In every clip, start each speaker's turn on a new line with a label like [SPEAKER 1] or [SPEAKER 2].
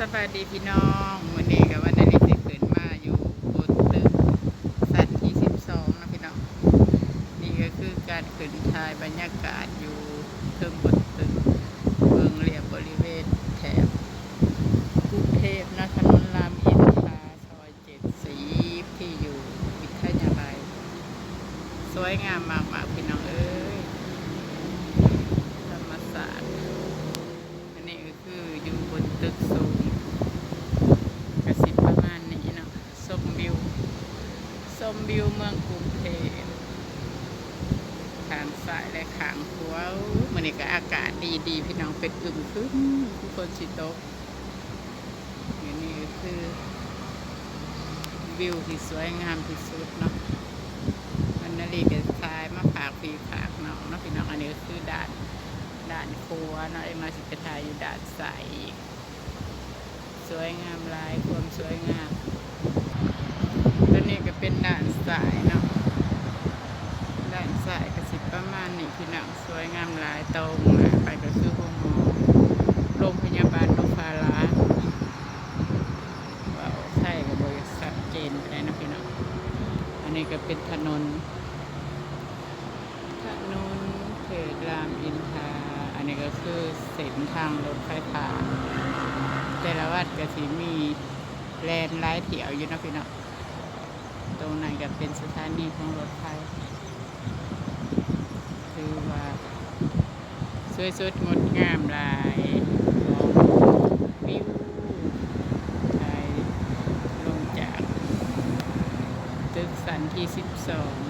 [SPEAKER 1] สบายดีพี่น้องวันนี้กับวันนี้สิขึ้นมาอยู่บนตึกสันที่สิบสองนะพี่น้องนี่ก็คือการขึ้นถ่ายบรรยากาศอยู่เทิงบนตึกเบืองเรียบบริเวณแถบกรุงเทพนะถนนรามอินทราซอยเจ็ดสีที่อยู่วิทยาลัยสวยงามมากๆพี่น้องเอ้ยธรรมศาสตร์อันนี้ก็คืออยู่บนตึกสูงกระสิบประมาณนี้เนาะชมวิวชม วิวเมืองกรุงเทพทางซ้ายและขางขวามันนี่ก็อากาศดีดีๆพี่น้องเป็นอึมครึ้มทุกคนสิตกอันนี้คือวิวที่สวยงามที่สุดเนาะมันนาฬิกาทายมาผากปีผากเนาะเนาะพี่น้องอันนี้คือด่านด่านครัวเนาะไอ้มาสิกทายอยู่ด่านใสอีกสวยงามลายความสวยงามานสายเนาะด่านสายก็สิประมาณนี้พี่น้องสวยงามหลายตรงไปก็คือห้องหมอโรงพยาบาลนพาราว้าวใช่กับบริษัทเจนไปได้นะพี่น้องอันนี้ก็เป็นถนนถนนเขตรามอินทราอันนี้ก็คือเส้นทางรถไฟฟ้าแต่ละวัดก็สิมีแลนไลท์เถียวอยู่นะพี่เนาะ ตรงนั้นก็เป็นสถานีของรถไฟคือว่า สวยสดงดงามหลายวิวลงจาก ตึกสันที่ 12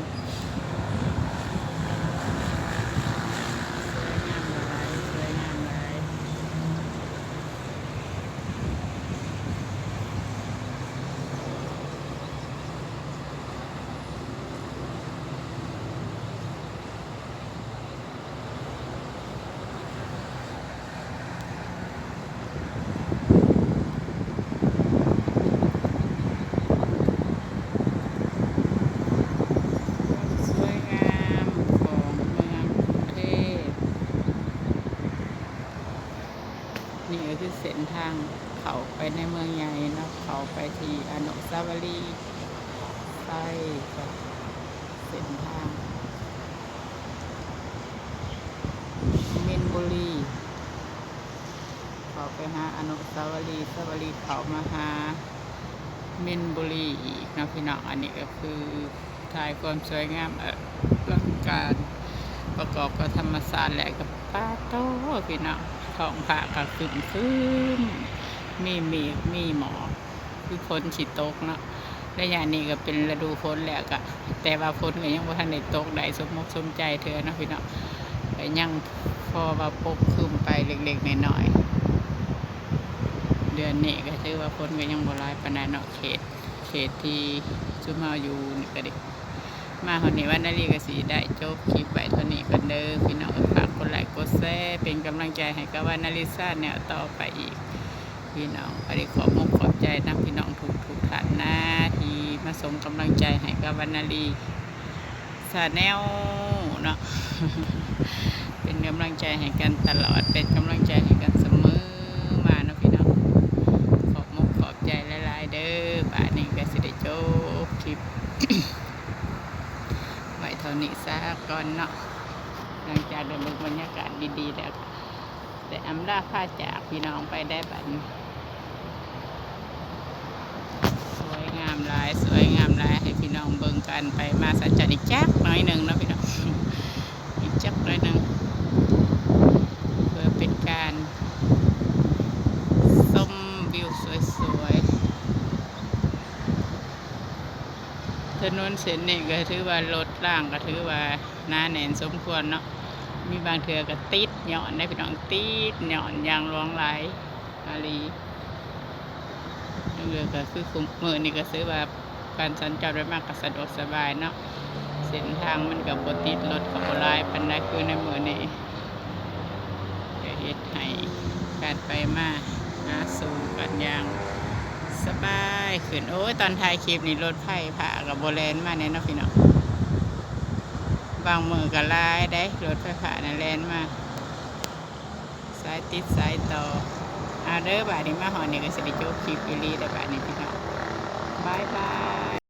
[SPEAKER 1] างเขาไปในเมืองใหญ่นะเขาไปที่อนุสาวรีย์ใช่กับเส้นทางมินบุรีเขาไปหาอนุสาวรีย์สาวรีย์เขามาหามินบุรีอีกนะพี่น้องอันนี้ก็คือถ่ายความสวยงามอลังการประกอบกับธรรมศาสตร์และกับป้าโตพี่น้องท้องผ้าก็ขึ้นขึ้น มีเมฆมีหมอกคือฝนสิตกเนาะและย่านี้ก็เป็นฤดูฝนแล้วก็แต่ว่าฝนก็ยังบ่ทันได้ตกได้สมมกสมใจเธอเนาะพี่เนาะก็ยังพอว่าปกคลุมไปเล็กๆน้อยๆเดือนนี้ก็ถือว่าฝนก็ยังบ่ร้ายปานใดเนาะเขต เขตที่ชุมเฮาอยู่นี่ก็ด้มาคนนี้วันนาลีก็สีได้จบคลิปไปเท่านี้กันเด้อพี่น้องฝากกดไลค์กดแชร์เป็นกำลังใจให้กับวันนาลีซ่าแนวต่อไปอีก พี่น้องอันนี้ขอบมุกขอบใจนะพี่น้องทุกทุกท่านนะที่มาส่งกำลังใจให้กับวันนาลีซาแนลเนาะเป็นกำลังใจให้กันตลอดเป็นกำลังใจให้กันเสมอมาเนาะพี่น้องขอบมุกขอบใจหลายๆเด้อป่านนี้ก็สิได้จบคลิปไว้เท่านี้ซะก่อนเนาะหลังจากได้เบิ่งบรรยากาศดีๆแล้ว อำลาพาจากพี่น้องไปได้บัดสวยงามหลายสวยงามหลายให้พี่น้องเบิ่งกันไปมาสัจจะอีกจักน้อยหนึ่งเนาะพี่น้องอีกจักหน้อยหนึ่งเพื่อเป็นการชมวิวสวยๆถนนเส้นนี้ก็ถือว่ารถล่างก็ถือว่าหนาแน่นสมควรเนาะ มีบางเทือก็ติดหย่อนได้พี่น้องติดหย่อนยางรวงไหลอาลีเรือก็คือคุ้มมือนี่ก็ซื้อว่าการสัญจรได้มากก็สะดวกสบายเนาะเส้นทางมันกับบติดรถกับลายปันไดคือในมือนี้ก็เฮ็ดให้การไปมาหาสู่กันยางสบายขึ้นโอ้ยตอนถ่ายคลิปนี่รถไฟผ่ากับโบแลนมาเนี่ยเนาะพี่น้อง บางมือก็ลายได้รถไฟฟ้านั่นแลนมาสายติดสายต่อเอาเด้อบาดนี้มาหอนี่ก็สิได้จบคลิปอีหลีแต่บาดนี้พี่น้องบายบาย